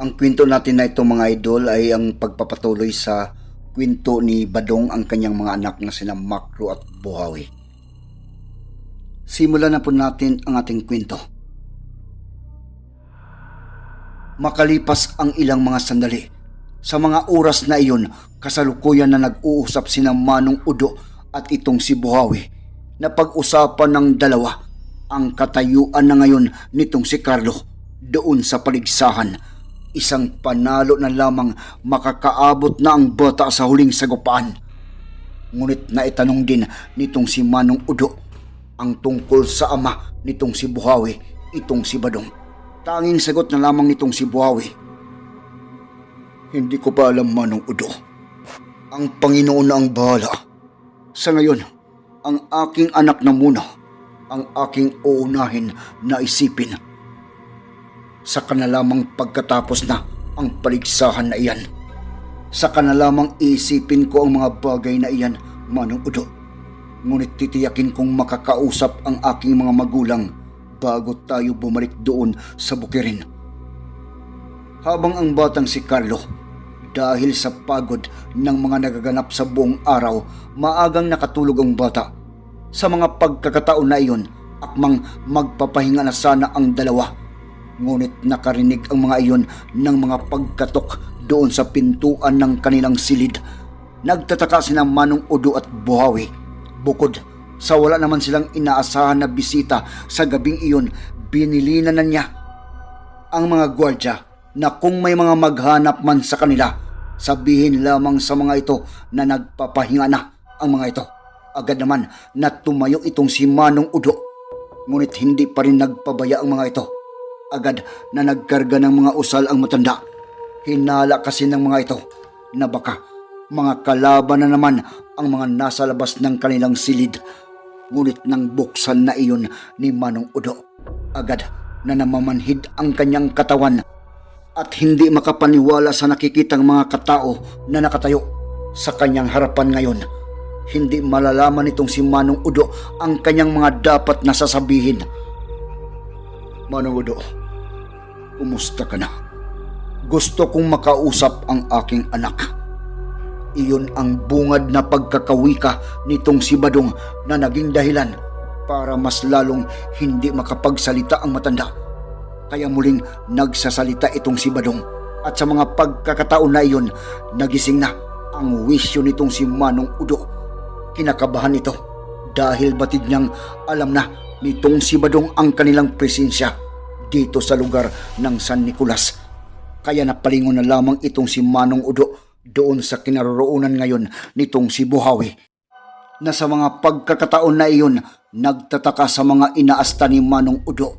Ang kwento natin na ito mga idol ay ang pagpapatuloy sa kwento ni Badong ang kanyang mga anak na sina Makro at Buhawi. Simulan na po natin ang ating kwento. Makalipas ang ilang mga sandali, sa mga oras na iyon, kasalukuyan na nag-uusap sina Manong Udo at itong si Buhawi na pag-usapan ng dalawa ang katayuan na ngayon nitong si Carlo doon sa paligsahan. Isang panalo na lamang makakaabot na ang bata sa huling sagupaan. Ngunit naitanong din nitong si Manong Udo ang tungkol sa ama nitong si Buhawi, itong si Badong. Tanging sagot na lamang nitong si Buhawi. Hindi ko pa alam Manong Udo. Ang Panginoon na ang bahala. Sa ngayon, ang aking anak na muna ang aking uunahin na isipin. Sa kanalamang pagkatapos na ang paligsahan na iyan. Sa kanalamang isipin ko ang mga bagay na iyan, Manong Udo. Ngunit titiyakin kong makakausap ang aking mga magulang bago tayo bumalik doon sa bukirin. Habang ang batang si Carlo, dahil sa pagod ng mga nagaganap sa buong araw, maagang nakatulog ang bata sa mga pagkakataon na iyon, akmang magpapahinga na sana ang dalawa. Ngunit nakarinig ang mga iyon ng mga pagkatok doon sa pintuan ng kanilang silid. Nagtataka sina Manong Udo at Buhawi. Bukod sa wala naman silang inaasahan na bisita sa gabing iyon, binilinan na niya ang mga gwardya na kung may mga maghanap man sa kanila, sabihin lamang sa mga ito na nagpapahinga na ang mga ito. Agad naman na tumayo itong si Manong Udo. Ngunit hindi pa rin nagpabaya ang mga ito. Agad na nagkarga ng mga usal ang matanda. Hinala kasi ng mga ito na baka mga kalaban na naman ang mga nasa labas ng kanilang silid. Ngunit nang buksan na iyon ni Manong Udo, agad na namamanhid ang kanyang katawan at hindi makapaniwala sa nakikitang mga katao na nakatayo sa kanyang harapan ngayon hindi malalaman nitong si Manong Udo ang kanyang mga dapat na sasabihin. Manong Udo, kumusta ka na? Gusto kong makausap ang aking anak. Iyon ang bungad na pagkakawika nitong si Badong na naging dahilan para mas lalong hindi makapagsalita ang matanda. Kaya muling nagsasalita itong si Badong at sa mga pagkakataon na iyon, nagising na ang wisyo nitong si Manong Udo Kinakabahan ito dahil batid niyang alam na nitong si Badong ang kanilang presensya dito sa lugar ng San Nicolas. Kaya napalingon na lamang itong si Manong Udo doon sa kinaroroonan ngayon nitong si Buhawi. Na sa mga pagkakataon na iyon, nagtataka sa mga inaasta ni Manong Udo.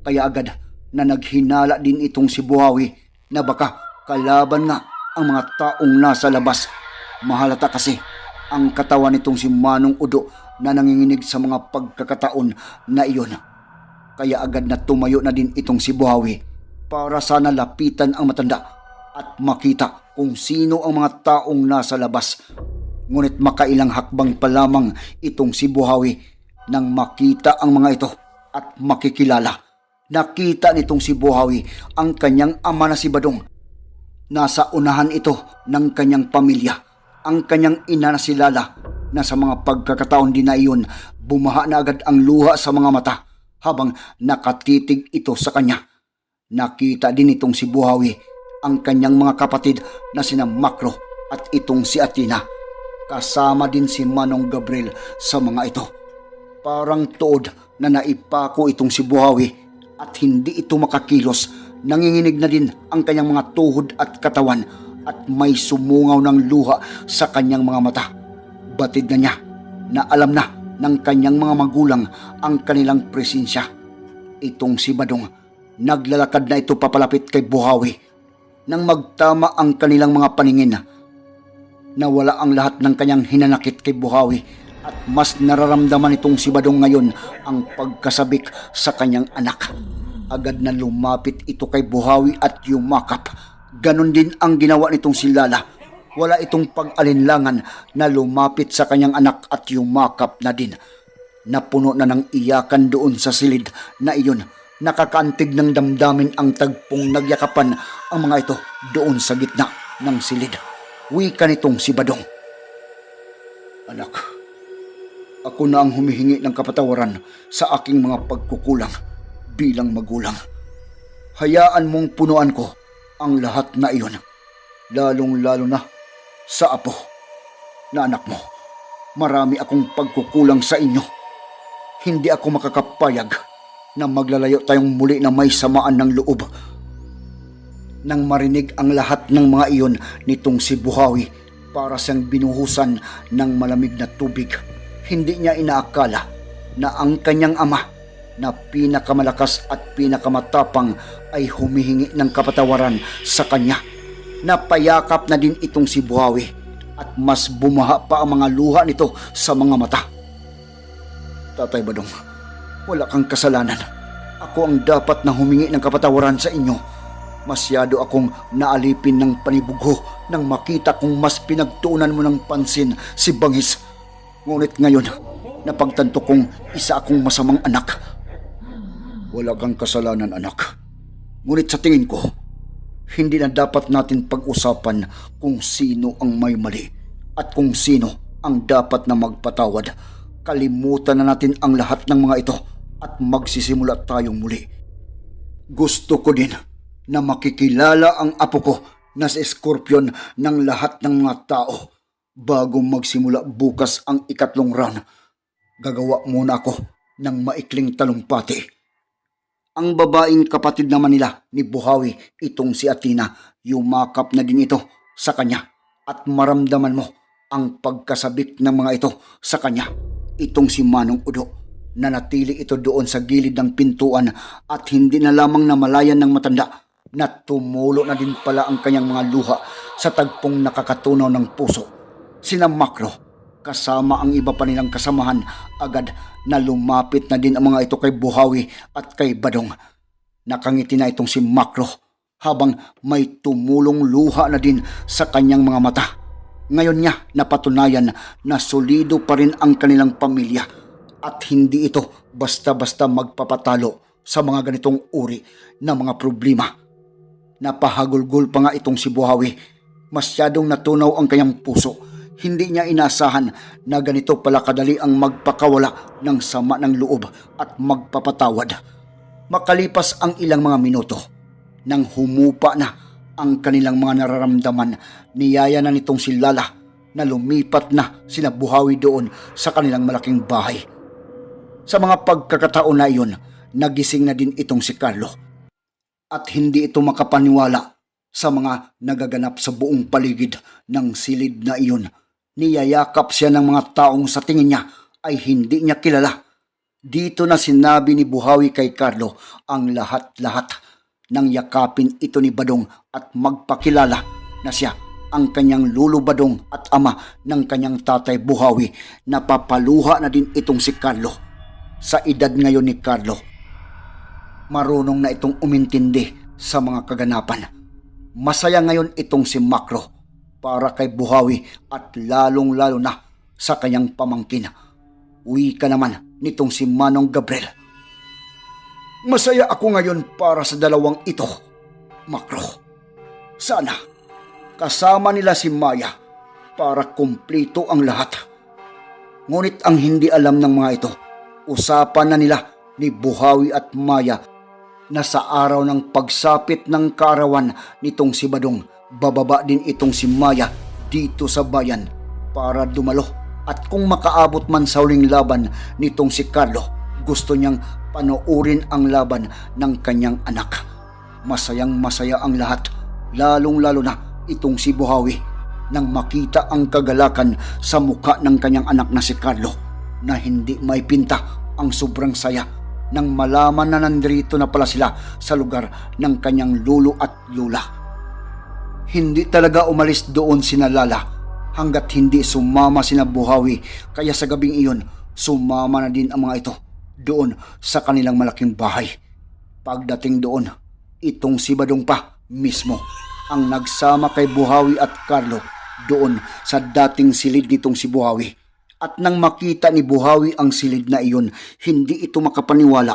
Kaya agad na naghinala din itong si Buhawi na baka kalaban nga ang mga taong nasa labas. Mahalata kasi ang katawan nitong si Manong Udo na nanginginig sa mga pagkakataon na iyon. Kaya agad na tumayo na din itong si Buhawi para sana lapitan ang matanda at makita kung sino ang mga taong nasa labas. Ngunit makailang hakbang pa lamang itong si Buhawi nang makita ang mga ito at makikilala. Nakita nitong si Buhawi ang kanyang ama na si Badong. Nasa unahan ito ng kanyang pamilya ang kanyang ina na si Lala na sa mga pagkakataon din na iyon bumaha na agad ang luha sa mga mata habang nakatitig ito sa kanya. Nakita din itong si Buhawi ang kanyang mga kapatid na sina Makro at itong si Atina. Kasama din si Manong Gabriel sa mga ito. Parang tuod na naipako itong si Buhawi at hindi ito makakilos. Nanginginig na din ang kanyang mga tuhod at katawan at may sumungaw ng luha sa kanyang mga mata. Batid na niya na alam na ng kanyang mga magulang ang kanilang presensya. Itong si Badong Naglalakad na ito papalapit kay Buhawi. Nang magtama ang kanilang mga paningin, nawala ang lahat ng kanyang hinanakit kay Buhawi at mas nararamdaman itong si Badong ngayon ang pagkasabik sa kanyang anak. Agad na lumapit ito kay Buhawi at yumakap. Ganon din ang ginawa nitong si Lala. Wala itong pag-alinlangan na lumapit sa kanyang anak at yumakap na din. Napuno na ng iyakan doon sa silid na iyon. Nakakaantig ng damdamin ang tagpong nagyakapan ang mga ito doon sa gitna ng silid. Wika nitong si Badong. Anak, ako na ang humihingi ng kapatawaran sa aking mga pagkukulang bilang magulang. Hayaan mong punuan ko ang lahat na iyon, lalong-lalo na sa apo na anak mo. Marami akong pagkukulang sa inyo. Hindi ako makakapayag na maglalayo tayong muli na may samaan ng loob. Nang marinig ang lahat ng mga iyon nitong si Buhawi para siyang binuhusan ng malamig na tubig, hindi niya inaakala na ang kanyang ama na pinakamalakas at pinakamatapang ay humihingi ng kapatawaran sa kanya. Napayakap na din itong si Buhawi at mas bumaha pa ang mga luha nito sa mga mata. Tatay Badong, wala kang kasalanan. Ako ang dapat na humingi ng kapatawaran sa inyo. Masyado akong naalipin ng panibugho nang makita kong mas pinagtuunan mo ng pansin si Bangis. Ngunit ngayon, napagtanto kong isa akong masamang anak. Wala kang kasalanan, anak. Ngunit sa tingin ko, hindi na dapat natin pag-usapan kung sino ang may mali at kung sino ang dapat na magpatawad. Kalimutan na natin ang lahat ng mga ito at magsisimula tayong muli. Gusto ko din na makikilala ang apo ko na si Scorpion ng lahat ng mga tao bago magsimula bukas ang ikatlong round. Gagawa muna ako ng maikling talumpati. Ang babaeng kapatid naman nila ni Buhawi, itong si Atina, yumakap na din ito sa kanya at maramdaman mo ang pagkasabik ng mga ito sa kanya. Itong si Manong Udo na natili ito doon sa gilid ng pintuan at hindi na lamang namalayan ng matanda na tumulo na din pala ang kanyang mga luha sa tagpong nakakatunaw ng puso. Sina Makro, kasama ang iba pa nilang kasamahan, agad na lumapit na din ang mga ito kay Buhawi at kay Badong. Nakangiti na itong si Makro habang may tumulong luha na din sa kanyang mga mata. Ngayon niya napatunayan na solido pa rin ang kanilang pamilya at hindi ito basta-basta magpapatalo sa mga ganitong uri na mga problema. Napahagulgol pa nga itong si Buhawi. Masyadong natunaw ang kanyang puso. Hindi niya inasahan na ganito pala kadali ang magpakawala ng sama ng loob at magpapatawad. Makalipas ang ilang mga minuto, nang humupa na ang kanilang mga nararamdaman, niyaya na nitong si Lala na lumipat na sina Buhawi doon sa kanilang malaking bahay. Sa mga pagkakataon na iyon, nagising na din itong si Carlo. At hindi ito makapaniwala sa mga nagaganap sa buong paligid ng silid na iyon. Niyayakap siya ng mga taong sa tingin niya ay hindi niya kilala. Dito na sinabi ni Buhawi kay Carlo ang lahat-lahat nang yakapin ito ni Badong at magpakilala na siya ang kanyang lulo Badong at ama ng kanyang tatay Buhawi na papaluha na din itong si Carlo. Sa edad ngayon ni Carlo, marunong na itong umintindi sa mga kaganapan. Masaya ngayon itong si Makro para kay Buhawi at lalong-lalo na sa kanyang pamangkin. Uwi ka naman nitong si Manong Gabriel. Masaya ako ngayon para sa dalawang ito, Makro. Sana kasama nila si Maya para kumplito ang lahat. Ngunit ang hindi alam ng mga ito, usapan na nila ni Buhawi at Maya na sa araw ng pagsapit ng kaarawan nitong si Badong, bababa din itong si Maya dito sa bayan para dumalo at kung makaabot man sa huling laban nitong si Carlo, gusto niyang panoorin ang laban ng kanyang anak. Masayang masaya ang lahat, lalong lalo na itong si Buhawi nang makita ang kagalakan sa muka ng kanyang anak na si Carlo na hindi may pinta ang sobrang saya nang malaman na nandrito na pala sila sa lugar ng kanyang lulo at lula. Hindi talaga umalis doon sina Lala hanggat hindi sumama sina Buhawi kaya sa gabing iyon sumama na din ang mga ito doon sa kanilang malaking bahay. Pagdating doon, itong si Badong pa mismo ang nagsama kay Buhawi at Carlo doon sa dating silid nitong si Buhawi. At nang makita ni Buhawi ang silid na iyon, hindi ito makapaniwala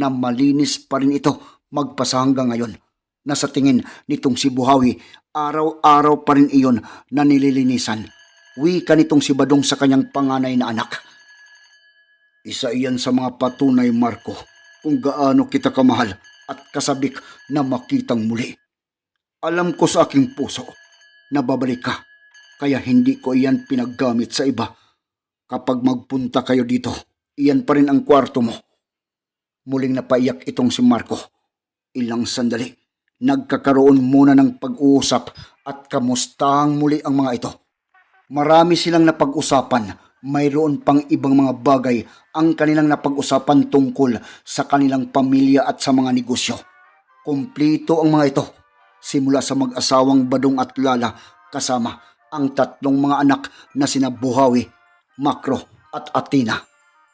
na malinis pa rin ito magpasa hanggang ngayon. Na sa tingin nitong si Buhawi, araw-araw pa rin iyon na nililinisan. Wika nitong si Badong sa kanyang panganay na anak. Isa iyan sa mga patunay, Marco, kung gaano kita kamahal at kasabik na makitang muli. Alam ko sa aking puso na babalik ka, kaya hindi ko iyan pinaggamit sa iba. Kapag magpunta kayo dito, iyan pa rin ang kwarto mo. Muling napaiyak itong si Marco. Ilang sandali, nagkakaroon muna ng pag-uusap at kamustahang muli ang mga ito. Marami silang napag-usapan, mayroon pang ibang mga bagay ang kanilang napag-usapan tungkol sa kanilang pamilya at sa mga negosyo. Kumplito ang mga ito, simula sa mag-asawang Badong at Lala kasama ang tatlong mga anak na sina Buhawi, Makro at Atina.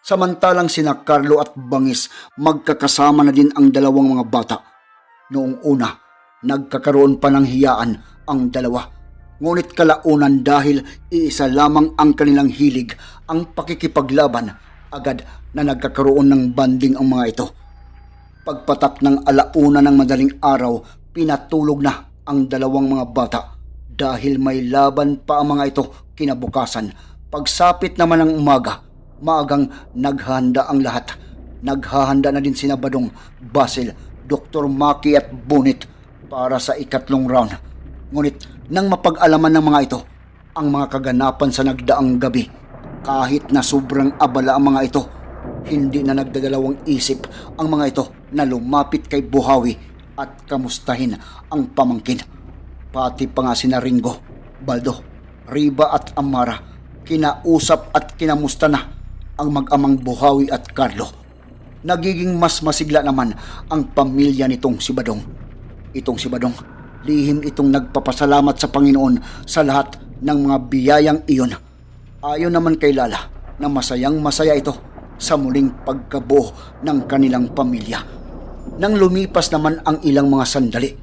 Samantalang sina Carlo at Bangis magkakasama na din ang dalawang mga bata. Noong una, nagkakaroon pa ng hiyaan ang dalawa. Ngunit kalaunan dahil iisa lamang ang kanilang hilig, ang pakikipaglaban, agad na nagkakaroon ng banding ang mga ito. Pagpatak ng alauna ng madaling araw, pinatulog na ang dalawang mga bata dahil may laban pa ang mga ito kinabukasan. Pagsapit naman ng umaga, maagang naghanda ang lahat. Naghahanda na din sina Badong, Basil, Dr. Maki at Bunit para sa ikatlong round. Ngunit nang mapag-alaman ng mga ito ang mga kaganapan sa nagdaang gabi, kahit na sobrang abala ang mga ito, hindi na nagdadalawang isip ang mga ito na lumapit kay Buhawi at kamustahin ang pamangkin. Pati pa nga sina Ringo, Baldo, Riba at Amara, kinausap at kinamusta na ang mag-amang Buhawi at Carlo. Nagiging mas masigla naman ang pamilya nitong si Badong. Itong si Badong, lihim itong nagpapasalamat sa Panginoon sa lahat ng mga biyayang iyon. Ayon naman kay Lala na masayang masaya ito sa muling pagkabuo ng kanilang pamilya. Nang lumipas naman ang ilang mga sandali,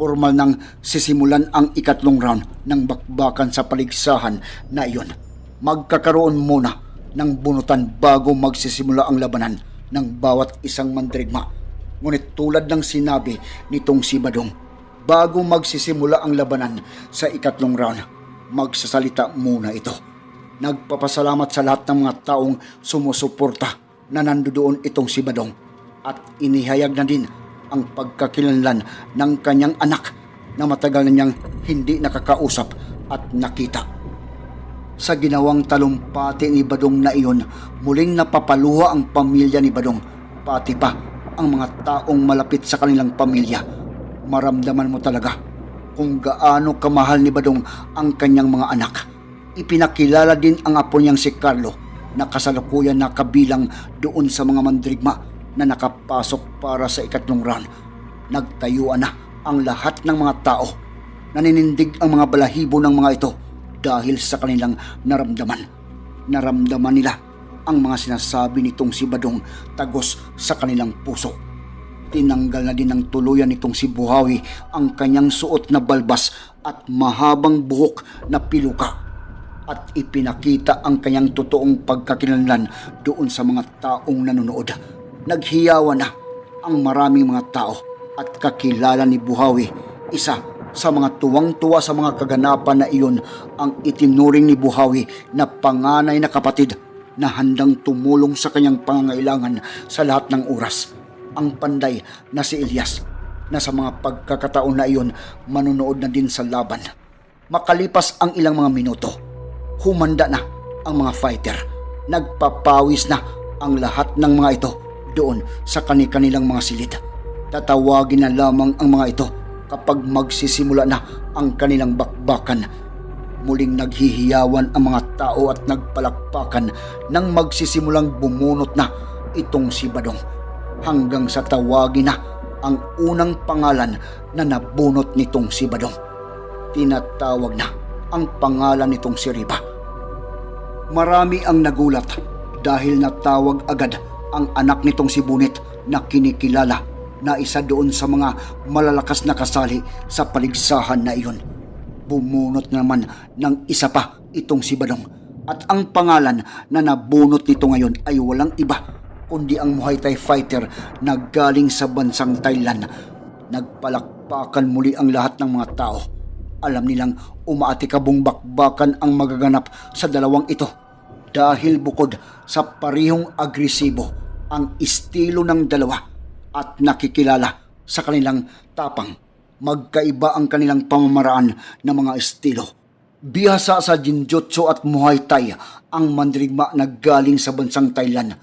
formal nang sisimulan ang ikatlong round ng bakbakan sa paligsahan na iyon. Magkakaroon muna ng bunutan bago magsisimula ang labanan ng bawat isang mandirigma. Ngunit tulad ng sinabi nitong si Badong, bago magsisimula ang labanan sa ikatlong round, magsasalita muna ito. Nagpapasalamat sa lahat ng mga taong sumusuporta na nandoon itong si Badong at inihayag na din ang pagkakilanlan ng kanyang anak na matagal na niyang hindi nakakausap at nakita. Sa ginawang talumpati ni Badong na iyon, muling napapaluha ang pamilya ni Badong, pati pa ang mga taong malapit sa kanilang pamilya. Maramdaman mo talaga kung gaano kamahal ni Badong ang kanyang mga anak. Ipinakilala din ang apo niyang si Carlo na kasalukuyan na kabilang doon sa mga mandrigma na nakapasok para sa ikatlong round. Nagtayuan na ang lahat ng mga tao. Naninindig ang mga balahibo ng mga ito dahil sa kanilang naramdaman. Naramdaman nila ang mga sinasabi nitong si Badong tagos sa kanilang puso. Tinanggal na din ng tuluyan nitong si Buhawi ang kanyang suot na balbas at mahabang buhok na piluka at ipinakita ang kanyang totoong pagkakilanlan doon sa mga taong nanonood. Naghiyawan na ang maraming mga tao at kakilala ni Buhawi, isa sa mga tuwang-tuwa sa mga kaganapan na iyon ang itinuring ni Buhawi na panganay na kapatid na handang tumulong sa kanyang pangangailangan sa lahat ng oras. Ang panday na si Elias na sa mga pagkakataon na iyon manunood na din sa laban. Makalipas ang ilang mga minuto, humanda na ang mga fighter. Nagpapawis na ang lahat ng mga ito doon sa kani-kanilang mga silid. Tatawagin na lamang ang mga ito kapag magsisimula na ang kanilang bakbakan. Muling naghihiyawan ang mga tao at nagpalakpakan nang magsisimulang bumunot na itong si Badong. hanggang sa tawagin na ang unang pangalan na nabunot nitong si Badong. Tinatawag na ang pangalan nitong si Riba. Marami ang nagulat dahil natawag agad ang anak nitong si Bunit na kinikilala na isa doon sa mga malalakas na kasali sa paligsahan na iyon. Bumunot naman ng isa pa itong si Badong at ang pangalan na nabunot nito ngayon ay walang iba kundi ang Muay Thai fighter na galing sa bansang Thailand. Nagpalakpakan muli ang lahat ng mga tao. Alam nilang umaatikabong bakbakan ang magaganap sa dalawang ito dahil bukod sa parihong agresibo ang estilo ng dalawa at nakikilala sa kanilang tapang. Magkaiba ang kanilang pamamaraan ng mga estilo. Bihasa sa Jinjutsu at Muay Thai ang mandirigma na galing sa bansang Thailand.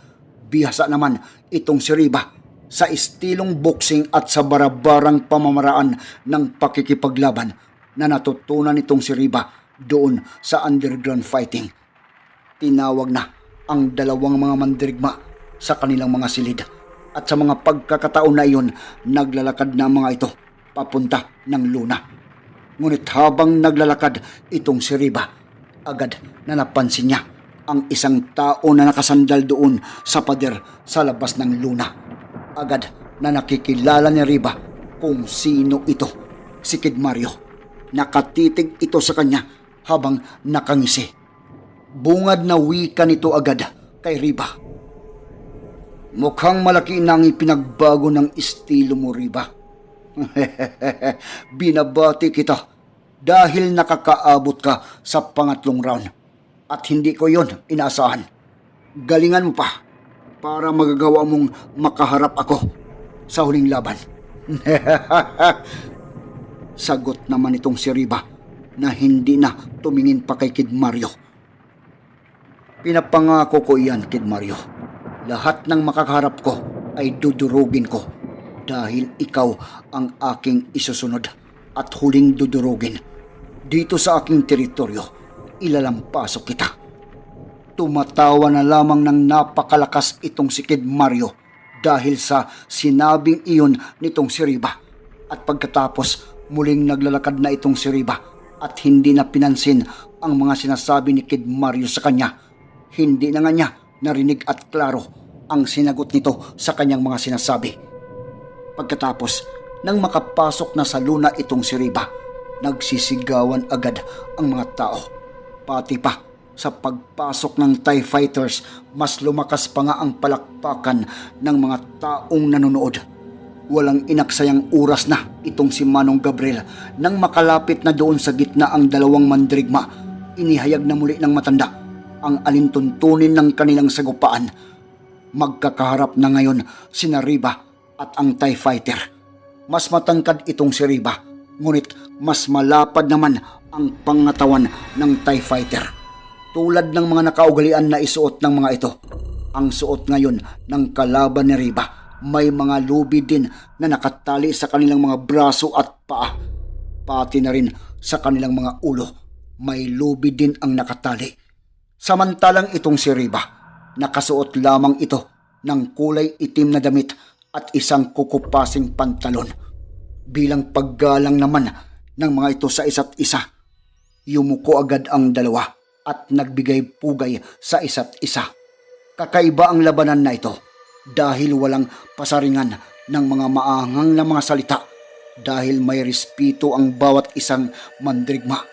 Bihasa naman itong si Riba sa estilong boxing at sa barabarang pamamaraan ng pakikipaglaban na natutunan nitong si Riba doon sa underground fighting tinawag na ang dalawang mga mandirigma sa kanilang mga silid. At sa mga pagkakataon na iyon, naglalakad na mga ito papunta ng luna. Ngunit habang naglalakad itong si Riba, agad na napansin niya ang isang tao na nakasandal doon sa pader sa labas ng luna. Agad na nakikilala ni Riba kung sino ito, si Kid Mario. Nakatitig ito sa kanya habang nakangisi. Bungad na wika nito agad kay Riba. Mukhang malaki na ang ipinagbago ng estilo mo, Riba. Binabati kita dahil nakakaabot ka sa pangatlong round. At hindi ko yon inaasahan. Galingan mo pa para magagawa mong makaharap ako sa huling laban. Sagot naman itong si Riba na hindi na tumingin pa kay Kid Mario. Pinapangako ko iyan, Kid Mario. Lahat ng makakaharap ko ay dudurugin ko dahil ikaw ang aking isusunod at huling dudurugin. Dito sa aking teritoryo, ilalampasok kita. Tumatawa na lamang ng napakalakas itong si Kid Mario dahil sa sinabing iyon nitong si Riba. At pagkatapos, muling naglalakad na itong si Riba at hindi na pinansin ang mga sinasabi ni Kid Mario sa kanya. Hindi na nga niya narinig at klaro ang sinagot nito sa kanyang mga sinasabi. Pagkatapos, nang makapasok na sa luna itong si Riba, nagsisigawan agad ang mga tao. Pati pa sa pagpasok ng TIE Fighters, mas lumakas pa nga ang palakpakan ng mga taong nanonood. Walang inaksayang oras na itong si Manong Gabriel nang makalapit na doon sa gitna ang dalawang mandrigma. Inihayag na muli ng matanda ang alintuntunin ng kanilang sagupaan. Magkakaharap na ngayon si Riba at ang TIE Fighter. Mas matangkad itong si Riba, ngunit mas malapad naman ang pangatawan ng TIE Fighter. Tulad ng mga nakaugalian na isuot ng mga ito, ang suot ngayon ng kalaban ni Riba may mga lubi din na nakatali sa kanilang mga braso at paa. Pati na rin sa kanilang mga ulo, may lubi din ang nakatali. Samantalang itong si Riba, nakasuot lamang ito ng kulay itim na damit at isang kukupasing pantalon. Bilang paggalang naman ng mga ito sa isa't isa, yumuko agad ang dalawa at nagbigay pugay sa isa't isa. Kakaiba ang labanan na ito dahil walang pasaringan ng mga maangang na mga salita dahil may respeto ang bawat isang mandrigma.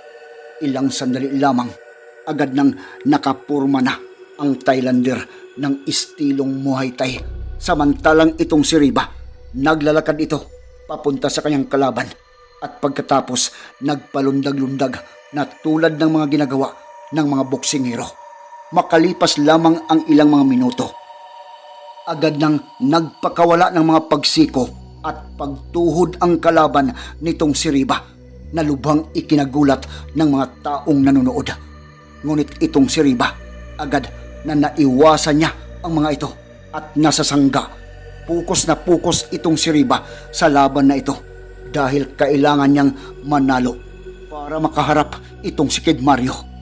Ilang sandali lamang, agad nang nakapurma na ang Thailander ng istilong Muay Thai. Samantalang itong si Riba, naglalakad ito papunta sa kanyang kalaban at pagkatapos nagpalundag-lundag na tulad ng mga ginagawa ng mga boksingero. Makalipas lamang ang ilang mga minuto, agad nang nagpakawala ng mga pagsiko at pagtuhod ang kalaban nitong si Riba na lubhang ikinagulat ng mga taong nanonood. Ngunit itong si Riba agad na naiwasan niya ang mga ito at nasasangga. Pukos na pukos itong si Riba sa laban na ito dahil kailangan niyang manalo para makaharap itong si Kid Mario.